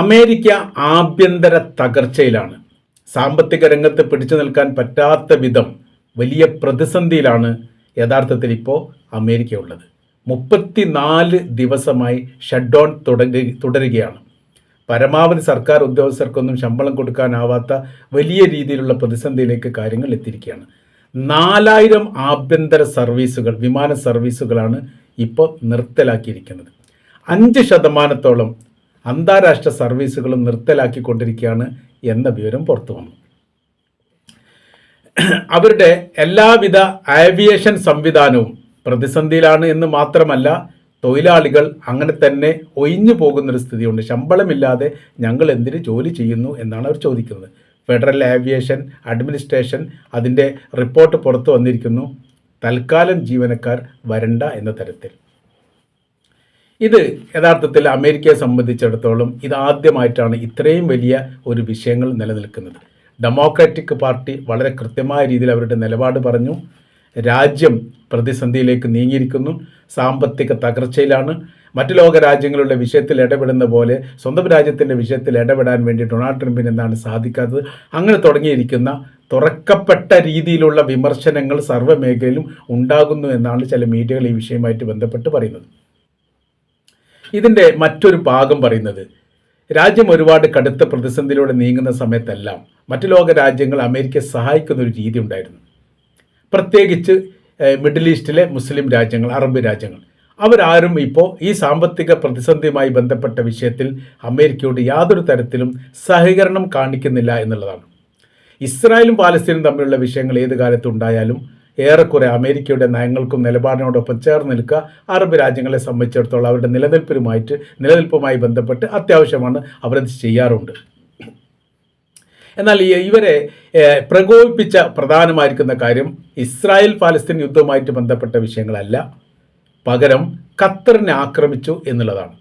America ആഭ്യന്തര തകർച്ചയിലാണ്. സാമ്പത്തിക രംഗത്ത് പിടിച്ചു നിൽക്കാൻ പറ്റാത്ത വിധം വലിയ പ്രതിസന്ധിയിലാണ് യഥാർത്ഥത്തിൽ ഇപ്പോൾ അമേരിക്ക ഉള്ളത് മുപ്പത്തിനാല് ദിവസമായി ഷട്ട് ഡൗൺ തുടരുകയാണ്. പരമാവധി സർക്കാർ ഉദ്യോഗസ്ഥർക്കൊന്നും ശമ്പളം കൊടുക്കാനാവാത്ത വലിയ രീതിയിലുള്ള പ്രതിസന്ധിയിലേക്ക് കാര്യങ്ങൾ എത്തിയിരിക്കുകയാണ്. നാലായിരം ആഭ്യന്തര സർവീസുകൾ വിമാന സർവീസുകളാണ് ഇപ്പോൾ നിർത്തലാക്കിയിരിക്കുന്നത്. അഞ്ച് ശതമാനത്തോളം അന്താരാഷ്ട്ര സർവീസുകളും നിർത്തലാക്കിക്കൊണ്ടിരിക്കുകയാണ് എന്ന വിവരം പുറത്തു വന്നു. അവരുടെ എല്ലാവിധ ആവിയേഷൻ സംവിധാനവും പ്രതിസന്ധിയിലാണ് എന്ന് മാത്രമല്ല തൊഴിലാളികൾ അങ്ങനെ തന്നെ ഒഴിഞ്ഞു പോകുന്നൊരു സ്ഥിതിയുണ്ട്. ശമ്പളമില്ലാതെ ഞങ്ങൾ എന്തിന് ജോലി ചെയ്യുന്നു എന്നാണ് അവർ ചോദിക്കുന്നത്. ഫെഡറൽ ആവിയേഷൻ അഡ്മിനിസ്ട്രേഷൻ അതിന്റെ റിപ്പോർട്ട് പുറത്തു വന്നിരിക്കുന്നു. തൽക്കാലം ജീവനക്കാർ വരണ്ട എന്ന തരത്തിൽ. ഇത് യഥാർത്ഥത്തിൽ അമേരിക്കയെ സംബന്ധിച്ചിടത്തോളം ഇതാദ്യമായിട്ടാണ് ഇത്രയും വലിയ ഒരു വിഷയങ്ങൾ നിലനിൽക്കുന്നത്. ഡെമോക്രാറ്റിക് പാർട്ടി വളരെ കൃത്യമായ രീതിയിൽ അവരുടെ നിലപാട് പറഞ്ഞു. രാജ്യം പ്രതിസന്ധിയിലേക്ക് നീങ്ങിയിരിക്കുന്നു. സാമ്പത്തിക തകർച്ചയിലാണ്. മറ്റു ലോക രാജ്യങ്ങളുടെ വിഷയത്തിൽ ഇടപെടുന്ന പോലെ സ്വന്തം രാജ്യത്തിന്റെ വിഷയത്തിൽ ഇടപെടാൻ വേണ്ടി ഡൊണാൾഡ് ട്രംപിന് എന്താണ് സാധിക്കാത്തത്? അങ്ങനെ തുടങ്ങിയിരിക്കുന്ന തുറക്കപ്പെട്ട രീതിയിലുള്ള വിമർശനങ്ങൾ സർവമേഖലയിലും ഉണ്ടാകുന്നു എന്നാണ് ചില മീഡിയകൾ ഈ വിഷയമായിട്ട് ബന്ധപ്പെട്ട് പറയുന്നത്. ഇതിന്റെ മറ്റൊരു ഭാഗം പറയുന്നത് രാജ്യം ഒരുപാട് കടുത്ത പ്രതിസന്ധിയിലൂടെ നീങ്ങുന്ന സമയത്തെല്ലാം മറ്റു ലോക രാജ്യങ്ങൾ അമേരിക്കയെ സഹായിക്കുന്ന ഒരു രീതി ഉണ്ടായിരുന്നു. പ്രത്യേകിച്ച് മിഡിൽ ഈസ്റ്റിലെ മുസ്ലിം രാജ്യങ്ങൾ അറബ് രാജ്യങ്ങൾ. അവരാരും ഇപ്പോൾ ഈ സാമ്പത്തിക പ്രതിസന്ധിയുമായി ബന്ധപ്പെട്ട വിഷയത്തിൽ അമേരിക്കയോട് യാതൊരു തരത്തിലും സഹകരണം കാണിക്കുന്നില്ല എന്നുള്ളതാണ്. ഇസ്രായേലും പാലസ്തീനും തമ്മിലുള്ള വിഷയങ്ങൾ ഏത് കാലത്തുണ്ടായാലും ഏറെക്കുറെ അമേരിക്കയുടെ നയങ്ങൾക്കും നിലപാടിനോടൊപ്പം ചേർന്ന് നിൽക്കുക. അറബ് രാജ്യങ്ങളെ സംബന്ധിച്ചിടത്തോളം അവരുടെ നിലനിൽപ്പിനുമായിട്ട് നിലനിൽപ്പുമായി ബന്ധപ്പെട്ട് അത്യാവശ്യമാണ് അവരത് ചെയ്യാറുണ്ട്. എന്നാൽ ഇവരെ പ്രകോപിപ്പിച്ച പ്രധാനമായിരിക്കുന്ന കാര്യം ഇസ്രായേൽ പാലസ്തീൻ യുദ്ധവുമായിട്ട് ബന്ധപ്പെട്ട വിഷയങ്ങളല്ല. പകരം ഖത്തറിനെ ആക്രമിച്ചു എന്നുള്ളതാണ്.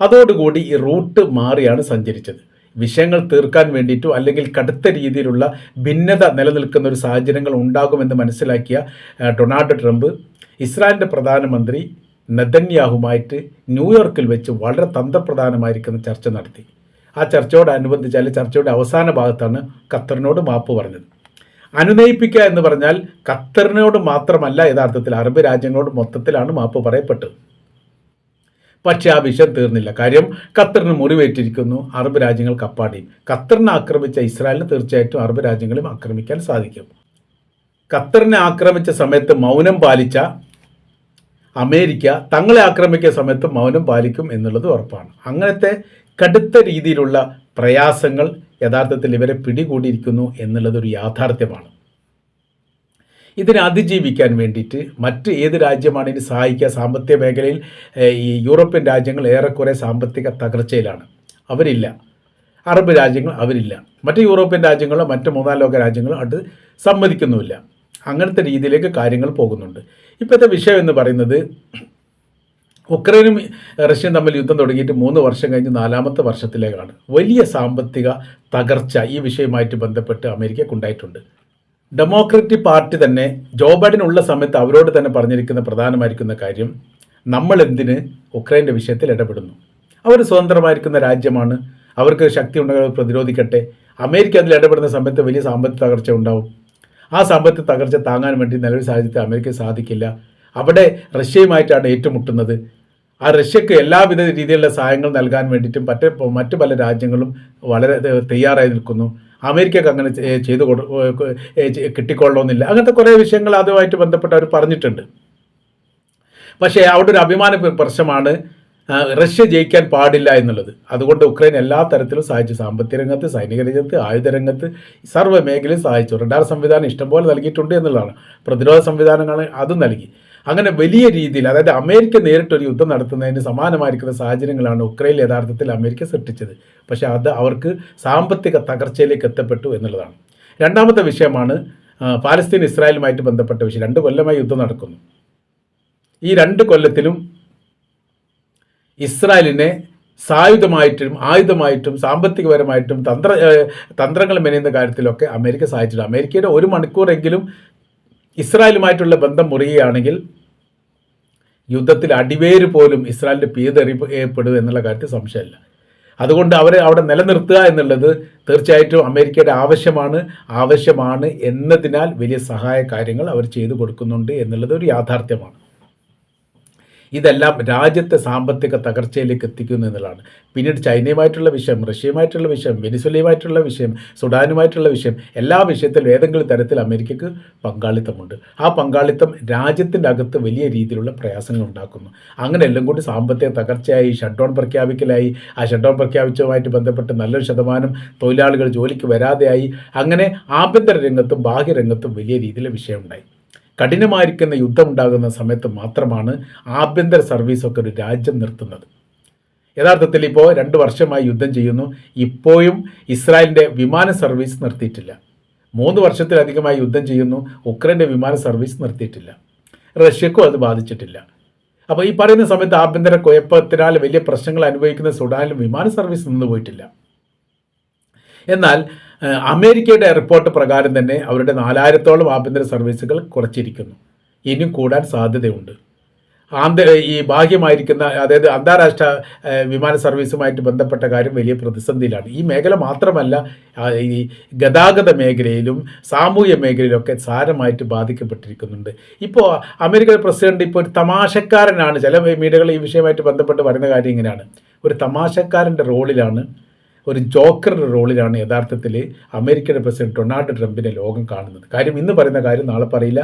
അതോടുകൂടി ഈ റൂട്ട് മാറിയാണ് സഞ്ചരിച്ചത്. വിഷയങ്ങൾ തീർക്കാൻ വേണ്ടിയിട്ടോ അല്ലെങ്കിൽ കടുത്ത രീതിയിലുള്ള ഭിന്നത നിലനിൽക്കുന്ന ഒരു സാഹചര്യങ്ങൾ ഉണ്ടാകുമെന്ന് മനസ്സിലാക്കിയ ഡൊണാൾഡ് ട്രംപ് ഇസ്രായേലിന്റെ പ്രധാനമന്ത്രി നെതന്യാഹുമായിട്ട് ന്യൂയോർക്കിൽ വെച്ച് വളരെ തന്ത്രപ്രധാനമായിരിക്കുന്ന ചർച്ച നടത്തി. ആ ചർച്ചയോടനുബന്ധിച്ച് അല്ലെങ്കിൽ ചർച്ചയുടെ അവസാന ഭാഗത്താണ് ഖത്തറിനോട് മാപ്പ് പറഞ്ഞത്. അനുനയിപ്പിക്കുക എന്ന് പറഞ്ഞാൽ ഖത്തറിനോട് മാത്രമല്ല യഥാർത്ഥത്തിൽ അറബ് രാജ്യങ്ങളോട് മൊത്തത്തിലാണ് മാപ്പ് പറയപ്പെട്ടത്. പക്ഷേ ആ വിഷം തീർന്നില്ല. കാര്യം ഖത്തറിന് മുറിവേറ്റിരിക്കുന്നു അറബ് രാജ്യങ്ങൾ കപ്പാടിയും ഖത്തറിനെ ആക്രമിച്ച ഇസ്രായേലിന് തീർച്ചയായിട്ടും അറബ് രാജ്യങ്ങളും ആക്രമിക്കാൻ സാധിക്കും. ഖത്തറിനെ ആക്രമിച്ച സമയത്ത് മൗനം പാലിച്ച അമേരിക്ക തങ്ങളെ ആക്രമിക്കുന്ന സമയത്ത് മൗനം പാലിക്കും എന്നുള്ളത് ഉറപ്പാണ്. അങ്ങനത്തെ കടുത്ത രീതിയിലുള്ള പ്രയാസങ്ങൾ യഥാർത്ഥത്തിൽ ഇവരെ പിടികൂടിയിരിക്കുന്നു എന്നുള്ളതൊരു യാഥാർത്ഥ്യമാണ്. ഇതിനെ അതിജീവിക്കാൻ വേണ്ടിയിട്ട് മറ്റ് ഏത് രാജ്യമാണ് ഇതിന് സഹായിക്കുക? സാമ്പത്തിക മേഖലയിൽ ഈ യൂറോപ്യൻ രാജ്യങ്ങൾ ഏറെക്കുറെ സാമ്പത്തിക തകർച്ചയിലാണ്. അവരില്ല. അറബ് രാജ്യങ്ങൾ അവരില്ല. മറ്റ് യൂറോപ്യൻ രാജ്യങ്ങളും മറ്റ് മൂന്നാം ലോക രാജ്യങ്ങളും അത് സമ്മതിക്കുന്നുമില്ല. അങ്ങനത്തെ രീതിയിലേക്ക് കാര്യങ്ങൾ പോകുന്നുണ്ട്. ഇപ്പോഴത്തെ വിഷയം എന്ന് പറയുന്നത് ഉക്രൈനും റഷ്യയും തമ്മിൽ യുദ്ധം തുടങ്ങിയിട്ട് മൂന്ന് വർഷം കഴിഞ്ഞ് നാലാമത്തെ വർഷത്തിലേക്കാണ്. വലിയ സാമ്പത്തിക തകർച്ച ഈ വിഷയവുമായിട്ട് ബന്ധപ്പെട്ട് അമേരിക്കക്കുണ്ടായിട്ടുണ്ട് ഡെമോക്രറ്റിക് പാർട്ടി തന്നെ ജോ ബൈഡൻ ഉള്ള സമയത്ത് അവരോട് തന്നെ പറഞ്ഞിരിക്കുന്ന പ്രധാനമായിരിക്കുന്ന കാര്യം നമ്മൾ എന്തിന് ഉക്രൈന്റെ വിഷയത്തിൽ ഇടപെടുന്നു? അവർ സ്വതന്ത്രമായിരിക്കുന്ന രാജ്യമാണ്. അവർക്ക് ശക്തി ഉണ്ടെങ്കിൽ പ്രതിരോധിക്കട്ടെ. അമേരിക്ക അതിൽ ഇടപെടുന്ന സമയത്ത് വലിയ സാമ്പത്തിക തകർച്ച ഉണ്ടാവും. ആ സാമ്പത്തിക തകർച്ച താങ്ങാൻ വേണ്ടി നിലവിൽ സാഹചര്യത്തിൽ അമേരിക്ക സാധിക്കില്ല. അവിടെ റഷ്യയുമായിട്ടാണ് ഏറ്റുമുട്ടുന്നത്. ആ റഷ്യക്ക് എല്ലാവിധ രീതിയിലുള്ള സഹായങ്ങൾ നൽകാൻ വേണ്ടിയിട്ടും മറ്റ് മറ്റു പല രാജ്യങ്ങളും വളരെ തയ്യാറായി നിൽക്കുന്നു. അമേരിക്കക്ക് അങ്ങനെ ചെയ്ത് കൊടു കിട്ടിക്കൊള്ളണമെന്നില്ല. അങ്ങനത്തെ കുറേ വിഷയങ്ങൾ അതുമായിട്ട് ബന്ധപ്പെട്ട് അവർ പറഞ്ഞിട്ടുണ്ട്. പക്ഷേ അവിടെ ഒരു അഭിമാന പ്ര- പ്രശ്നമാണ് റഷ്യ ജയിക്കാൻ പാടില്ല എന്നുള്ളത്. അതുകൊണ്ട് ഉക്രൈൻ എല്ലാ തരത്തിലും സഹായിച്ചു. സാമ്പത്തിക രംഗത്ത് സൈനിക രംഗത്ത് ആയുധ രംഗത്ത് സർവ മേഖലയും സഹായിച്ചു. റഡാർ സംവിധാനം ഇഷ്ടംപോലെ നൽകിയിട്ടുണ്ട് എന്നുള്ളതാണ്. പ്രതിരോധ സംവിധാനങ്ങൾ അതും നൽകി. അങ്ങനെ വലിയ രീതിയിൽ അതായത് അമേരിക്ക നേരിട്ടൊരു യുദ്ധം നടത്തുന്നതിന് സമാനമായിരിക്കുന്ന സാഹചര്യങ്ങളാണ് ഉക്രൈൻ യഥാർത്ഥത്തിൽ അമേരിക്ക സൃഷ്ടിച്ചത്. പക്ഷേ അത് അവർക്ക് സാമ്പത്തിക തകർച്ചയിലേക്ക് എത്തപ്പെട്ടു എന്നുള്ളതാണ്. രണ്ടാമത്തെ വിഷയമാണ് പാലസ്തീൻ ഇസ്രായേലുമായിട്ട് ബന്ധപ്പെട്ട വിഷയം. രണ്ട് കൊല്ലമായി യുദ്ധം നടക്കുന്നു. ഈ രണ്ട് കൊല്ലത്തിലും ഇസ്രായേലിനെ സായുധമായിട്ടും ആയുധമായിട്ടും സാമ്പത്തികപരമായിട്ടും തന്ത്ര തന്ത്രങ്ങൾ മെനയുന്ന കാര്യത്തിലൊക്കെ അമേരിക്ക സഹായിച്ചിട്ടുണ്ട്. അമേരിക്കയുടെ ഒരു മണിക്കൂറെങ്കിലും ഇസ്രായേലുമായിട്ടുള്ള ബന്ധം മുറിയുകയാണെങ്കിൽ യുദ്ധത്തിൽ അടിവേര് പോലും ഇസ്രായേലിന്റെ പീതെറിയപ്പെടും എന്നുള്ള കാര്യത്തിൽ സംശയമില്ല. അതുകൊണ്ട് അവരെ അവിടെ നിലനിർത്തുക എന്നുള്ളത് തീർച്ചയായിട്ടും അമേരിക്കയുടെ ആവശ്യമാണ് ആവശ്യമാണ് എന്നതിനാൽ വലിയ സഹായ കാര്യങ്ങൾ അവർ ചെയ്തു കൊടുക്കുന്നുണ്ട് എന്നുള്ളത് ഒരു യാഥാർത്ഥ്യമാണ്. ഇതെല്ലാം രാജ്യത്തെ സാമ്പത്തിക തകർച്ചയിലേക്ക് എത്തിക്കുന്നു എന്നുള്ളതാണ്. പിന്നീട് ചൈനയുമായിട്ടുള്ള വിഷയം റഷ്യയുമായിട്ടുള്ള വിഷയം വെനിസ്വലയുമായിട്ടുള്ള വിഷയം സുഡാനുമായിട്ടുള്ള വിഷയം എല്ലാ വിഷയത്തിലും ഏതെങ്കിലും തരത്തിൽ അമേരിക്കക്ക് പങ്കാളിത്തമുണ്ട്. ആ പങ്കാളിത്തം രാജ്യത്തിന്റെ അകത്ത് വലിയ രീതിയിലുള്ള പ്രയാസങ്ങൾ ഉണ്ടാക്കുന്നു. അങ്ങനെ എല്ലാം കൂടി സാമ്പത്തിക തകർച്ചയായി ഷട്ട്ഡൗൺ പ്രഖ്യാപിക്കലായി. ആ ഷട്ട്ഡൗൺ പ്രഖ്യാപിച്ചതുമായിട്ട് ബന്ധപ്പെട്ട് നല്ലൊരു ശതമാനം തൊഴിലാളികൾ ജോലിക്ക് വരാതെയായി. അങ്ങനെ ആഭ്യന്തര രംഗത്തും ബാഹ്യരംഗത്തും വലിയ രീതിയിൽ വിഷയമുണ്ടായി. കഠിനമായിരിക്കുന്ന യുദ്ധം ഉണ്ടാകുന്ന സമയത്ത് മാത്രമാണ് ആഭ്യന്തര സർവീസൊക്കെ ഒരു രാജ്യം നിർത്തുന്നത്. യഥാർത്ഥത്തിൽ ഇപ്പോൾ രണ്ട് വർഷമായി യുദ്ധം ചെയ്യുന്നു. ഇപ്പോഴും ഇസ്രായേലിന്റെ വിമാന സർവീസ് നിർത്തിയിട്ടില്ല. മൂന്ന് വർഷത്തിലധികമായി യുദ്ധം ചെയ്യുന്നു. ഉക്രൈന്റെ വിമാന സർവീസ് നിർത്തിയിട്ടില്ല. റഷ്യക്കും അത് ബാധിച്ചിട്ടില്ല. അപ്പോൾ ഈ പറയുന്ന സമയത്ത് ആഭ്യന്തര കുഴപ്പത്തിനാൽ വലിയ പ്രശ്നങ്ങൾ അനുഭവിക്കുന്ന സുഡാനിലും വിമാന സർവീസ് നിന്ന് പോയിട്ടില്ല. എന്നാൽ അമേരിക്കയുടെ റിപ്പോർട്ട് പ്രകാരം തന്നെ അവരുടെ നാലായിരത്തോളം ആഭ്യന്തര സർവീസുകൾ കുറച്ചിരിക്കുന്നു. ഇനിയും കൂടാൻ സാധ്യതയുണ്ട്. ആന്ത ഈ ഭാഗ്യമായിരിക്കുന്ന അതായത് അന്താരാഷ്ട്ര വിമാന സർവീസുമായിട്ട് ബന്ധപ്പെട്ട കാര്യം വലിയ പ്രതിസന്ധിയിലാണ്. ഈ മേഖല മാത്രമല്ല ഈ ഗതാഗത മേഖലയിലും സാമൂഹ്യ മേഖലയിലൊക്കെ സാരമായിട്ട് ബാധിക്കപ്പെട്ടിരിക്കുന്നുണ്ട്. ഇപ്പോൾ അമേരിക്കൻ പ്രസിഡന്റ് ഇപ്പോൾ ഒരു തമാശക്കാരനാണ്. ചില മീഡിയകൾ ഈ വിഷയമായിട്ട് ബന്ധപ്പെട്ട് വരുന്ന കാര്യം ഇങ്ങനെയാണ്. ഒരു തമാശക്കാരന്റെ റോളിലാണ് ഒരു ജോക്കറുടെ റോളിലാണ് യഥാർത്ഥത്തിൽ അമേരിക്കയുടെ പ്രസിഡന്റ് ഡൊണാൾഡ് ട്രംപിനെ ലോകം കാണുന്നത്. കാര്യം ഇന്ന് പറയുന്ന കാര്യം നാളെ പറയില്ല.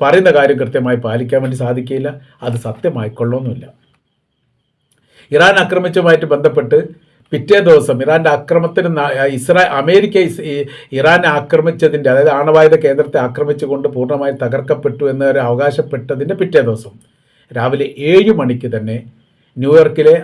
പറയുന്ന കാര്യം കൃത്യമായി പാലിക്കാൻ വേണ്ടി സാധിക്കില്ല അത് സത്യമായിക്കൊള്ളൊന്നുമില്ല ഇറാൻ ആക്രമിച്ചുമായിട്ട് ബന്ധപ്പെട്ട് പിറ്റേ ദിവസം ഇറാന്റെ ആക്രമത്തിന് ഇസ്രായേൽ ഇസ്രാ അമേരിക്ക ഇറാനെ ആക്രമിച്ചതിന്റെ അതായത് ആണവായുധ കേന്ദ്രത്തെ ആക്രമിച്ചുകൊണ്ട് പൂർണമായി തകർക്കപ്പെട്ടു എന്നവരെ അവകാശപ്പെട്ടതിന്റെ പിറ്റേ ദിവസം രാവിലെ ഏഴ് മണിക്ക് തന്നെ ന്യൂയോർക്കിലെ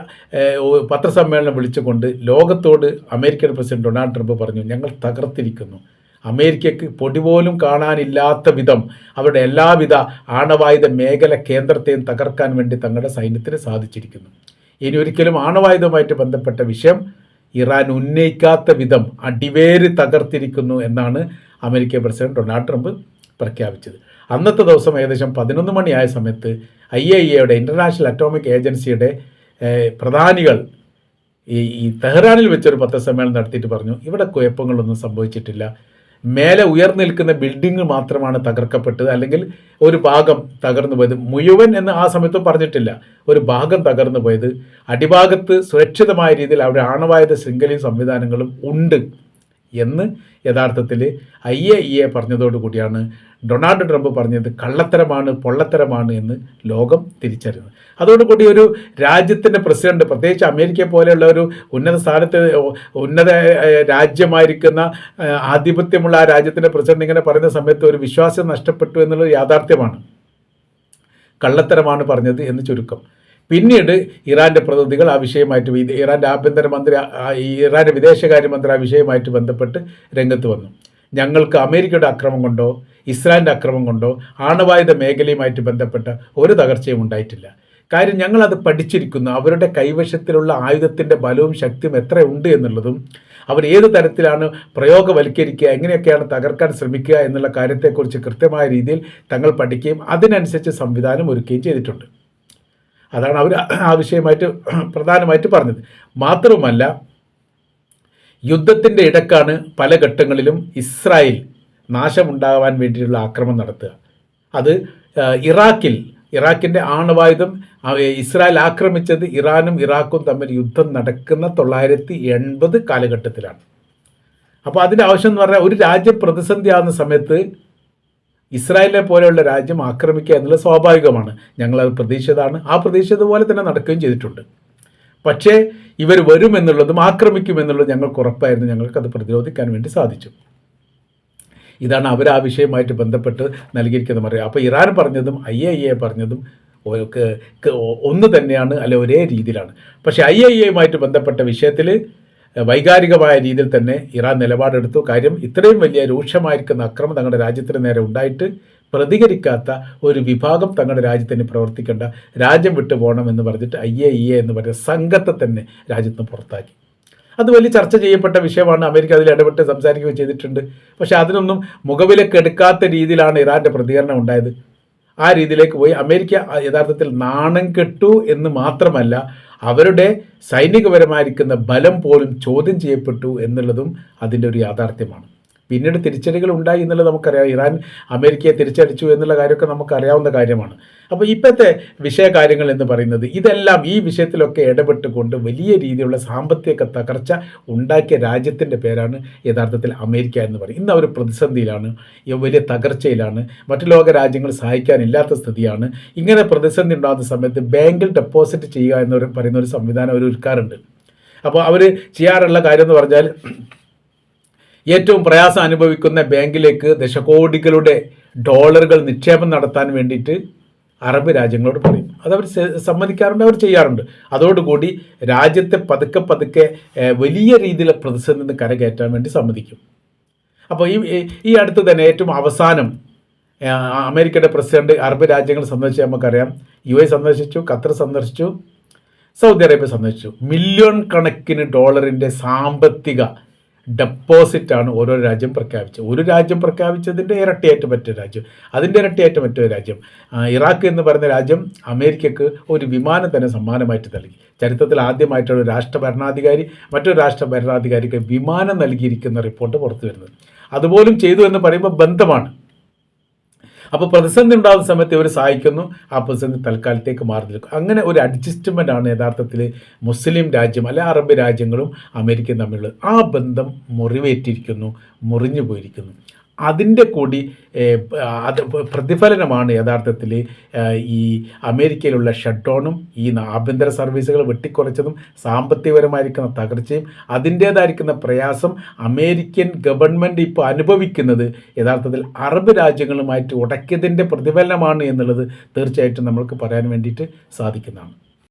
പത്രസമ്മേളനം വിളിച്ചുകൊണ്ട് ലോകത്തോട് അമേരിക്കൻ പ്രസിഡന്റ് ഡൊണാൾഡ് ട്രംപ് പറഞ്ഞു ഞങ്ങൾ തകർത്തിരിക്കുന്നു. അമേരിക്കയ്ക്ക് പൊടി പോലും കാണാനില്ലാത്ത വിധം അവരുടെ എല്ലാവിധ ആണവായുധ മേഖല കേന്ദ്രത്തെയും തകർക്കാൻ വേണ്ടി തങ്ങളുടെ സൈന്യത്തിന് സാധിച്ചിരിക്കുന്നു. ഇനി ഒരിക്കലും ആണവായുധവുമായിട്ട് ബന്ധപ്പെട്ട വിഷയം ഇറാൻ ഉന്നയിക്കാത്ത വിധം അടിവേര് തകർത്തിരിക്കുന്നു എന്നാണ് അമേരിക്കൻ പ്രസിഡന്റ് ഡൊണാൾഡ് ട്രംപ് പ്രഖ്യാപിച്ചത്. അന്നത്തെ ദിവസം ഏകദേശം പതിനൊന്ന് മണിയായ സമയത്ത് ഐ എ ഇയുടെ ഇന്റർനാഷണൽ അറ്റോമിക് ഏജൻസിയുടെ പ്രധാനികൾ ഈ ഈ തെഹ്റാനിൽ വെച്ചൊരു പത്രസമ്മേളനം നടത്തിയിട്ട് പറഞ്ഞു ഇവിടെ കുഴപ്പങ്ങളൊന്നും സംഭവിച്ചിട്ടില്ല. മേലെ ഉയർന്നു നിൽക്കുന്ന ബിൽഡിംഗ് മാത്രമാണ് തകർക്കപ്പെട്ടത്. അല്ലെങ്കിൽ ഒരു ഭാഗം തകർന്നു പോയത് മുഴുവൻ എന്ന് ആ സമയത്തും പറഞ്ഞിട്ടില്ല. ഒരു ഭാഗം തകർന്നു പോയത് അടിഭാഗത്ത് സുരക്ഷിതമായ രീതിയിൽ അവിടെ ആണവായുധ ശൃംഖലയും സംവിധാനങ്ങളും ഉണ്ട്. എന്ന് യഥാർത്ഥത്തിൽ ഐ എ ഇ എ പറഞ്ഞതോടുകൂടിയാണ് ഡൊണാൾഡ് ട്രംപ് പറഞ്ഞത് കള്ളത്തരമാണ് പൊള്ളത്തരമാണ് എന്ന് ലോകം തിരിച്ചറിയുന്നത്. അതോടുകൂടി ഒരു രാജ്യത്തിന്റെ പ്രസിഡന്റ് പ്രത്യേകിച്ച് അമേരിക്ക പോലെയുള്ള ഒരു ഉന്നത സ്ഥാനത്ത് ഉന്നത രാജ്യമായിരിക്കുന്ന ആധിപത്യമുള്ള ആ രാജ്യത്തിന്റെ പ്രസിഡന്റ് ഇങ്ങനെ പറയുന്ന സമയത്ത് ഒരു വിശ്വാസം നഷ്ടപ്പെട്ടു എന്നുള്ളത് യാഥാർത്ഥ്യമാണ്. കള്ളത്തരമാണ് പറഞ്ഞത് എന്ന് ചുരുക്കം. പിന്നീട് ഇറാന്റെ പ്രതിനിധികൾ ആ വിഷയമായിട്ട് ഇറാന്റെ ആഭ്യന്തരമന്ത്രി ഇറാന്റെ വിദേശകാര്യമന്ത്രി ആ വിഷയമായിട്ട് ബന്ധപ്പെട്ട് രംഗത്ത് വന്നു. ഞങ്ങൾക്ക് അമേരിക്കയുടെ അക്രമം കൊണ്ടോ ഇസ്രായേലിന്റെ അക്രമം കൊണ്ടോ ആണവായുധ മേഖലയുമായിട്ട് ബന്ധപ്പെട്ട ഒരു തകർച്ചയും ഉണ്ടായിട്ടില്ല. കാര്യം ഞങ്ങളത് പഠിച്ചിരിക്കുന്നു. അവരുടെ കൈവശത്തിലുള്ള ആയുധത്തിന്റെ ബലവും ശക്തിയും എത്ര ഉണ്ട് എന്നുള്ളതും അവർ ഏത് തരത്തിലാണ് പ്രയോഗവൽക്കരിക്കുക എങ്ങനെയൊക്കെയാണ് തകർക്കാൻ ശ്രമിക്കുക എന്നുള്ള കാര്യത്തെക്കുറിച്ച് കൃത്യമായ രീതിയിൽ തങ്ങൾ പഠിക്കുകയും അതിനനുസരിച്ച് സംവിധാനം ഒരുക്കുകയും ചെയ്തിട്ടുണ്ട്. അതാണ് അവർ ആ വിഷയമായിട്ട് പ്രധാനമായിട്ട് പറഞ്ഞത്. മാത്രവുമല്ല യുദ്ധത്തിന്റെ ഇടക്കാണ് പല ഘട്ടങ്ങളിലും ഇസ്രായേൽ നാശമുണ്ടാകാൻ വേണ്ടിയിട്ടുള്ള ആക്രമണം നടത്തുക. അത് ഇറാഖിൽ ഇറാഖിന്റെ ആണവായുധം ഇസ്രായേൽ ആക്രമിച്ചത് ഇറാനും ഇറാഖും തമ്മിൽ യുദ്ധം നടക്കുന്ന തൊള്ളായിരത്തി എൺപത് കാലഘട്ടത്തിലാണ്. അപ്പോൾ അതിന്റെ ആവശ്യം എന്ന് പറഞ്ഞാൽ ഒരു രാജ്യം പ്രതിസന്ധിയാകുന്ന സമയത്ത് ഇസ്രായേലിനെ പോലെയുള്ള രാജ്യം ആക്രമിക്കുക എന്നുള്ളത് സ്വാഭാവികമാണ്. ഞങ്ങളത് പ്രതീക്ഷിച്ചതാണ്. ആ പ്രതീക്ഷിച്ചത് പോലെ തന്നെ നടക്കുകയും ചെയ്തിട്ടുണ്ട്. പക്ഷേ ഇവർ വരുമെന്നുള്ളതും ആക്രമിക്കുമെന്നുള്ളതും ഞങ്ങൾക്ക് ഉറപ്പായിരുന്നു. ഞങ്ങൾക്കത് പ്രതിരോധിക്കാൻ വേണ്ടി സാധിച്ചു. ഇതാണ് അവർ ആ വിഷയമായിട്ട് ബന്ധപ്പെട്ട് നൽകിയിരിക്കുന്ന പറയുക അപ്പോൾ ഇറാൻ പറഞ്ഞതും ഐ എ എ പറഞ്ഞതും ഒന്ന് തന്നെയാണ് അല്ലെ ഒരേ രീതിയിലാണ്. പക്ഷേ ഐ എ എയുമായിട്ട് ബന്ധപ്പെട്ട വിഷയത്തിൽ വൈകാരികമായ രീതിയിൽ തന്നെ ഇറാൻ നിലപാടെടുത്തു. കാര്യം ഇത്രയും വലിയ രൂക്ഷമായിരിക്കുന്ന അക്രമം തങ്ങളുടെ രാജ്യത്തിന് നേരെ ഉണ്ടായിട്ട് പ്രതികരിക്കാത്ത ഒരു വിഭാഗം തങ്ങളുടെ രാജ്യത്തിന് പ്രവർത്തിക്കേണ്ട രാജ്യം വിട്ടു പോകണം എന്ന് പറഞ്ഞിട്ട് ഐ എ ഇ എ എന്ന് പറയുന്ന സംഘത്തെ തന്നെ രാജ്യത്ത് പുറത്താക്കി. അത് വലിയ ചർച്ച ചെയ്യപ്പെട്ട വിഷയമാണ്. അമേരിക്ക അതിൽ ഇടപെട്ട് സംസാരിക്കുകയും ചെയ്തിട്ടുണ്ട്. പക്ഷേ അതിനൊന്നും മുഖവിലേക്ക് എടുക്കാത്ത രീതിയിലാണ് ഇറാന്റെ പ്രതികരണം ഉണ്ടായത്. ആ രീതിയിലേക്ക് പോയി. അമേരിക്ക യഥാർത്ഥത്തിൽ നാണം കെട്ടു എന്ന് മാത്രമല്ല അവരുടെ സൈനികപരമായിരിക്കുന്ന ബലം പോലും ചോദ്യം ചെയ്യപ്പെട്ടു എന്നുള്ളതും അതിന്റെ ഒരു യാഥാർത്ഥ്യമാണ്. പിന്നീട് തിരിച്ചടികൾ ഉണ്ടായി എന്നുള്ളത് നമുക്കറിയാം. ഇറാൻ അമേരിക്കയെ തിരിച്ചടിച്ചു എന്നുള്ള കാര്യമൊക്കെ നമുക്കറിയാവുന്ന കാര്യമാണ്. അപ്പോൾ ഇപ്പോഴത്തെ വിഷയകാര്യങ്ങൾ എന്ന് പറയുന്നത് ഇതെല്ലാം ഈ വിഷയത്തിലൊക്കെ ഇടപെട്ടുകൊണ്ട് വലിയ രീതിയിലുള്ള സാമ്പത്തിക തകർച്ച ഉണ്ടാക്കിയ രാജ്യത്തിന്റെ പേരാണ് യഥാർത്ഥത്തിൽ അമേരിക്ക എന്ന് പറയും. ഇന്ന് അവർ പ്രതിസന്ധിയിലാണ് വലിയ തകർച്ചയിലാണ് മറ്റു ലോക രാജ്യങ്ങൾ സഹായിക്കാനില്ലാത്ത സ്ഥിതിയാണ്. ഇങ്ങനെ പ്രതിസന്ധി ഉണ്ടാകുന്ന സമയത്ത് ബാങ്കിൽ ഡെപ്പോസിറ്റ് ചെയ്യുക എന്ന് പറയുന്ന ഒരു സംവിധാനം അവർ ഒരുക്കാറുണ്ട്. അപ്പോൾ അവർ ചെയ്യാറുള്ള കാര്യം എന്ന് പറഞ്ഞാൽ ഏറ്റവും പ്രയാസം അനുഭവിക്കുന്ന ബാങ്കിലേക്ക് ദശകോടികളുടെ ഡോളറുകൾ നിക്ഷേപം നടത്താൻ വേണ്ടിയിട്ട് അറബ് രാജ്യങ്ങളോട് പറയും. അതവർ സമ്മതിക്കാറുണ്ട് അവർ ചെയ്യാറുണ്ട്. അതോടുകൂടി രാജ്യത്തെ പതുക്കെ പതുക്കെ വലിയ രീതിയിൽ പ്രതിസന്ധി നിന്ന് കരകയറ്റാൻ വേണ്ടി സമ്മതിക്കും. അപ്പോൾ ഈ ഈ- അടുത്ത് തന്നെ ഏറ്റവും അവസാനം അമേരിക്കയുടെ പ്രസിഡന്റ് അറബ് രാജ്യങ്ങൾ സന്ദർശിച്ച് നമുക്കറിയാം. യു എ സന്ദർശിച്ചു ഖത്തർ സന്ദർശിച്ചു സൗദി അറേബ്യ സന്ദർശിച്ചു. മില്യൺ കണക്കിന് ഡോളറിന്റെ സാമ്പത്തിക ഡെപ്പോസിറ്റാണ് ഓരോ രാജ്യം പ്രഖ്യാപിച്ചത്. ഒരു രാജ്യം പ്രഖ്യാപിച്ചതിന്റെ ഇരട്ടിയായിട്ട് മറ്റൊരു രാജ്യം. അതിന്റെ ഇരട്ടിയായിട്ട് മറ്റൊരു രാജ്യം. ഇറാഖ് എന്ന് പറയുന്ന രാജ്യം അമേരിക്കക്ക് ഒരു വിമാനം തന്നെ സമ്മാനമായിട്ട് നൽകി. ചരിത്രത്തിൽ ആദ്യമായിട്ടാണ് ഒരു രാഷ്ട്ര ഭരണാധികാരി മറ്റൊരു രാഷ്ട്ര ഭരണാധികാരിക്ക് വിമാനം നൽകിയിരിക്കുന്ന റിപ്പോർട്ട് പുറത്തു വരുന്നത് അതുപോലും ചെയ്തു എന്ന് പറയുമ്പോൾ ബന്ധമാണ്. അപ്പോൾ പ്രതിസന്ധി ഉണ്ടാകുന്ന സമയത്ത് ഇവർ സഹായിക്കുന്നു. ആ പ്രതിസന്ധി തൽക്കാലത്തേക്ക് മാറി നിൽക്കും. അങ്ങനെ ഒരു അഡ്ജസ്റ്റ്മെന്റ് ആണ് യഥാർത്ഥത്തിൽ മുസ്ലിം രാജ്യം അല്ലെ അറബ് രാജ്യങ്ങളും അമേരിക്കയും തമ്മിലുള്ള ആ ബന്ധം മുറിവേറ്റിരിക്കുന്നു മുറിഞ്ഞു പോയിരിക്കുന്നു അതിന്റെ കൂടി അത് പ്രതിഫലനമാണ് യഥാർത്ഥത്തിൽ ഈ അമേരിക്കയിലുള്ള ഷട്ട്ഡൗണും ഈ ആഭ്യന്തര സർവീസുകൾ വെട്ടിക്കുറച്ചതും സാമ്പത്തികപരമായിരിക്കുന്ന തകർച്ചയും അതിന്റേതായിരിക്കുന്ന പ്രയാസം അമേരിക്കൻ ഗവൺമെന്റ് ഇപ്പോൾ അനുഭവിക്കുന്നത് യഥാർത്ഥത്തിൽ അറബ് രാജ്യങ്ങളുമായിട്ട് ഉടക്കിയതിന്റെ പ്രതിഫലനമാണ് എന്നുള്ളത് തീർച്ചയായിട്ടും നമ്മൾക്ക് പറയാൻ വേണ്ടിയിട്ട് സാധിക്കുന്നതാണ്.